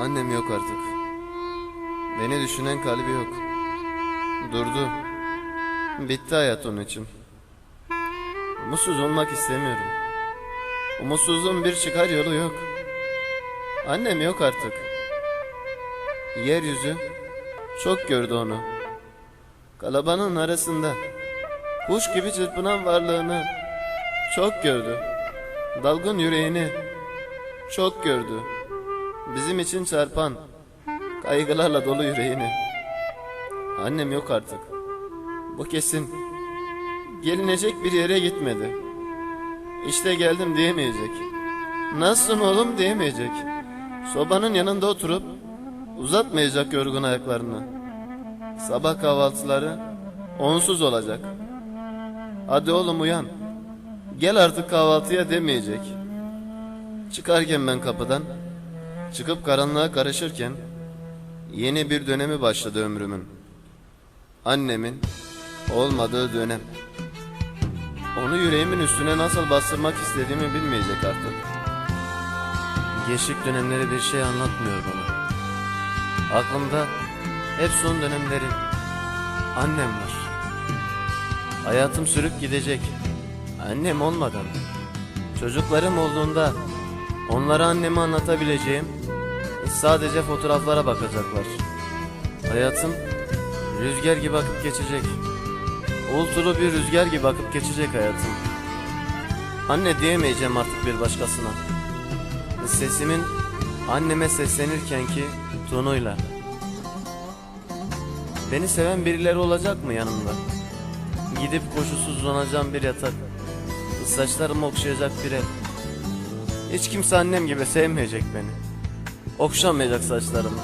Annem yok artık. Beni düşünen kalbi yok. Durdu. Bitti hayat onun için. Mutsuz olmak istemiyorum. Umutsuzluğun bir çıkar yolu yok. Annem yok artık. Yeryüzü çok gördü onu. Kalabalığın arasında kuş gibi çırpınan varlığını çok gördü. Dalgın yüreğini çok gördü. Bizim için çarpan kaygılarla dolu yüreğini. Annem yok artık. Bu kesin. Gelinecek bir yere gitmedi. İşte geldim diyemeyecek. Nasılsın oğlum diyemeyecek. Sobanın yanında oturup uzatmayacak yorgun ayaklarını. Sabah kahvaltıları onsuz olacak. Hadi oğlum uyan. Gel artık kahvaltıya demeyecek. Çıkarken ben kapıdan, çıkıp karanlığa karışırken yeni bir dönemi başladı ömrümün. Annemin olmadığı dönem. Onu yüreğimin üstüne nasıl bastırmak istediğimi bilmeyecek artık. Gençlik dönemleri bir şey anlatmıyor bana. Aklımda hep son dönemleri. Annem var. Hayatım sürüp gidecek. Annem olmadan. Çocuklarım olduğunda onlara annemi anlatabileceğim sadece fotoğraflara bakacaklar. Hayatım rüzgar gibi akıp geçecek. Uğultulu bir rüzgar gibi akıp geçecek hayatım. Anne diyemeyeceğim artık bir başkasına. Sesimin anneme seslenirken ki tonuyla. Beni seven birileri olacak mı yanımda? Gidip koşusuz uzanacağım bir yatak. Saçlarımı okşayacak bir el. Hiç kimse annem gibi sevmeyecek beni. Okşamayacak saçlarımı.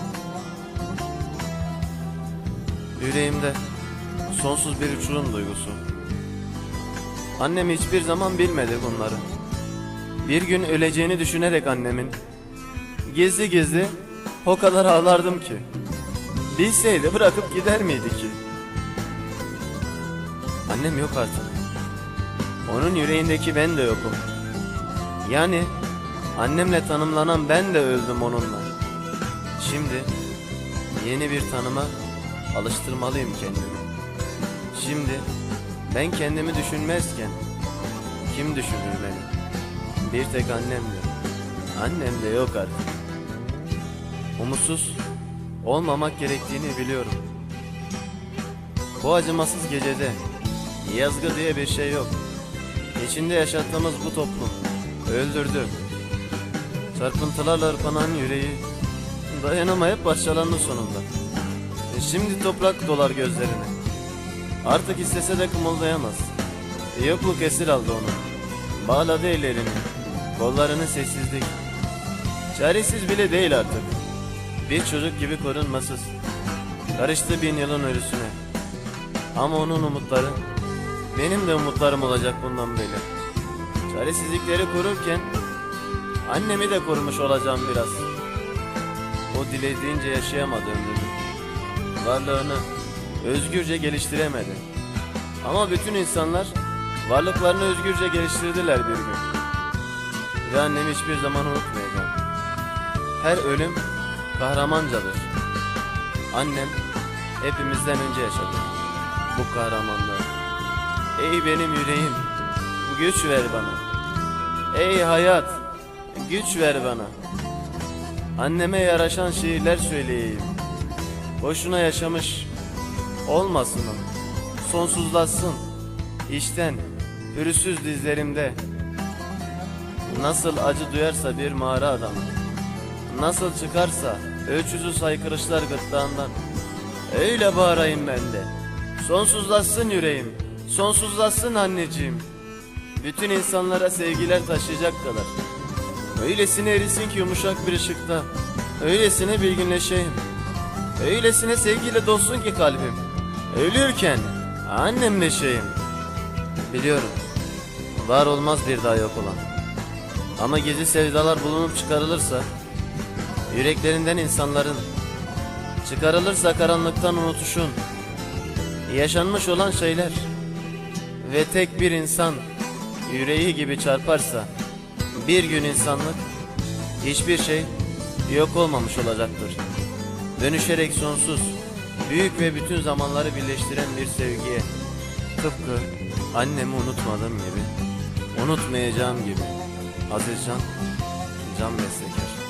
Yüreğimde sonsuz bir uçurum duygusu. Annem hiçbir zaman bilmedi bunları. Bir gün öleceğini düşünerek annemin gizli gizli o kadar ağlardım ki. Bilseydi bırakıp gider miydi ki? Annem yok artık. Onun yüreğindeki ben de yokum. Yani annemle tanımlanan ben de öldüm onunla. Şimdi yeni bir tanıma alıştırmalıyım kendimi. Şimdi ben kendimi düşünmezken kim düşünür beni? Bir tek annem de. Annem de yok artık. Umutsuz olmamak gerektiğini biliyorum. Bu acımasız gecede yazgı diye bir şey yok. İçinde yaşattığımız bu toplum öldürdü. Çarpıntılarla hırpanan yüreği dayanamayıp parçalandı sonunda. E şimdi toprak dolar gözlerini. Artık istese de kımıldayamaz. E yokluk esir aldı onu. Bağladı ellerini, kollarını sessizlik. Çaresiz bile değil artık. Bir çocuk gibi korunmasız. Karıştı bin yılın ölüsüne. Ama onun umutları benim de umutlarım olacak bundan böyle. Çaresizlikleri korurken annemi de korumuş olacağım biraz. O dilediğince yaşayamadı ömrünü. Varlığını özgürce geliştiremedi. Ama bütün insanlar varlıklarını özgürce geliştirdiler bir gün. Ve annemi hiçbir zaman unutmayacağım. Her ölüm kahramancadır. Annem hepimizden önce yaşadı bu kahramanlığı. Ey benim yüreğim, güç ver bana. Ey hayat, güç ver bana. Anneme yaraşan şiirler söyleyeyim. Boşuna yaşamış olmasın o. Sonsuzlaşsın. İşten pürüzsüz dizlerimde. Nasıl acı duyarsa bir mağara adamı. Nasıl çıkarsa ölçüsüz haykırışlar gırtlağından. Öyle bağırayım ben de. Sonsuzlaşsın yüreğim. Sonsuzlaşsın anneciğim. Bütün insanlara sevgiler taşıyacak kadar. Öylesine erisin ki yumuşak bir ışıkta. Öylesine bilginleşeyim. Öylesine sevgiyle dolsun ki kalbim. Ölürken annem beşeyim. Biliyorum. Var olmaz bir daha yok olan. Ama gizli sevdalar bulunup çıkarılırsa yüreklerinden insanların çıkarılırsa karanlıktan unutuşun yaşanmış olan şeyler ve tek bir insan yüreği gibi çarparsa bir gün insanlık hiçbir şey yok olmamış olacaktır. Dönüşerek sonsuz, büyük ve bütün zamanları birleştiren bir sevgiye. Tıpkı annemi unutmadığım gibi, unutmayacağım gibi. Aziz Can, Can Bestekar.